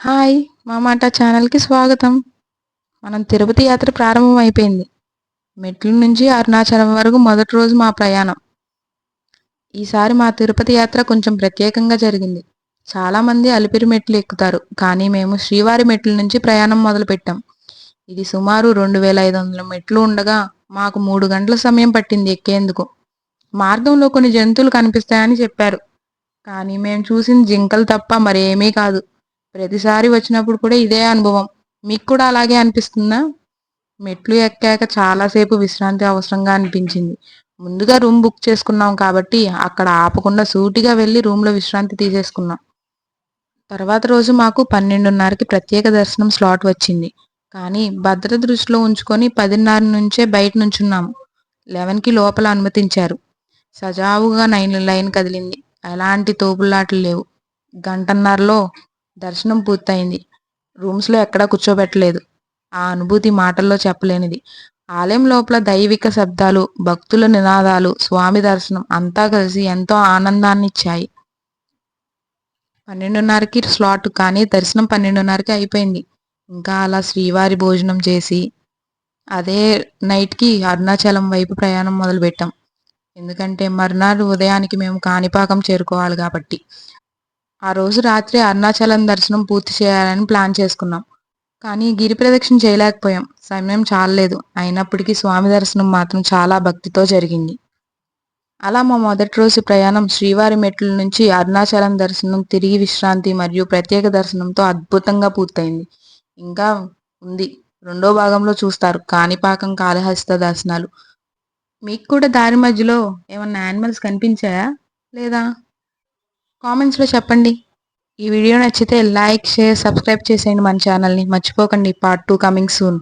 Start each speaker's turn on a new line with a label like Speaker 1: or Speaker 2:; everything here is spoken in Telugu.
Speaker 1: హాయ్ మా మాట ఛానల్కి స్వాగతం. మనం తిరుపతి యాత్ర ప్రారంభం అయిపోయింది. మెట్ల నుంచి అరుణాచలం వరకు మొదటి రోజు మా ప్రయాణం. ఈసారి మా తిరుపతి యాత్ర కొంచెం ప్రత్యేకంగా జరిగింది. చాలామంది అలిపిరి మెట్లు ఎక్కుతారు కానీ మేము శ్రీవారి మెట్ల నుంచి ప్రయాణం మొదలుపెట్టాం. ఇది సుమారు రెండు వేల ఐదు వందల మెట్లు ఉండగా మాకు మూడు గంటల సమయం పట్టింది ఎక్కేందుకు. మార్గంలో కొన్ని జంతువులు కనిపిస్తాయని చెప్పారు కానీ మేము చూసిన జింకలు తప్ప మరేమీ కాదు. ప్రతిసారి వచ్చినప్పుడు కూడా ఇదే అనుభవం. మీకు కూడా అలాగే అనిపిస్తుందా? మెట్లు ఎక్కాక చాలాసేపు విశ్రాంతి అవసరంగా అనిపించింది. ముందుగా రూమ్ బుక్ చేసుకున్నాం కాబట్టి అక్కడ ఆపకుండా సూటిగా వెళ్ళి రూమ్లో విశ్రాంతి తీసేసుకున్నాం. తర్వాత రోజు మాకు పన్నెండున్నరకి ప్రత్యేక దర్శనం స్లాట్ వచ్చింది. కానీ భద్రత దృష్టిలో ఉంచుకొని పదిన్నర నుంచే బయట నుంచున్నాము. లెవెన్కి లోపల అనుమతించారు. సజావుగా నైన్ లైన్ కదిలింది. ఎలాంటి తోపులాట్లు లేవు. గంటన్నరలో దర్శనం పూర్తయింది. రూమ్స్లో ఎక్కడా కూర్చోబెట్టలేదు. ఆ అనుభూతి మాటల్లో చెప్పలేనిది. ఆలయం లోపల దైవిక శబ్దాలు భక్తుల నినాదాలు స్వామి దర్శనం అంతా కలిసి ఎంతో ఆనందాన్ని ఇచ్చాయి పన్నెండున్నరకి స్లాట్ కానీ దర్శనం పన్నెండున్నరకి అయిపోయింది. ఇంకా అలా శ్రీవారి భోజనం చేసి అదే నైట్కి అరుణాచలం వైపు ప్రయాణం మొదలుపెట్టాం. ఎందుకంటే మర్నాడు ఉదయానికి మేము కాణిపాకం చేరుకోవాలి కాబట్టి. ఆ రోజు రాత్రి అరుణాచలం దర్శనం పూర్తి చేయాలని ప్లాన్ చేసుకున్నాం. కానీ గిరి ప్రదక్షిణ చేయలేకపోయాం. సమయం చాలలేదు. అయినప్పటికీ స్వామి దర్శనం మాత్రం చాలా భక్తితో జరిగింది. అలా మా మొదటి రోజు ప్రయాణం శ్రీవారి మెట్ల నుంచి అరుణాచలం దర్శనం తిరిగి విశ్రాంతి మరియు ప్రత్యేక దర్శనంతో అద్భుతంగా పూర్తయింది. ఇంకా ఉంది. రెండో భాగంలో చూస్తారు. కాణిపాకం కాళహస్త దర్శనాలు. మీకు కూడా దారి మధ్యలో ఏమన్నా యానిమల్స్ కనిపించాయా? లేదా? కామెంట్స్లో చెప్పండి. ఈ వీడియో నచ్చితే లైక్ షేర్ సబ్స్క్రైబ్ చేసేయండి మన ఛానల్ని. మర్చిపోకండి పార్ట్ టూ కమింగ్ సూన్.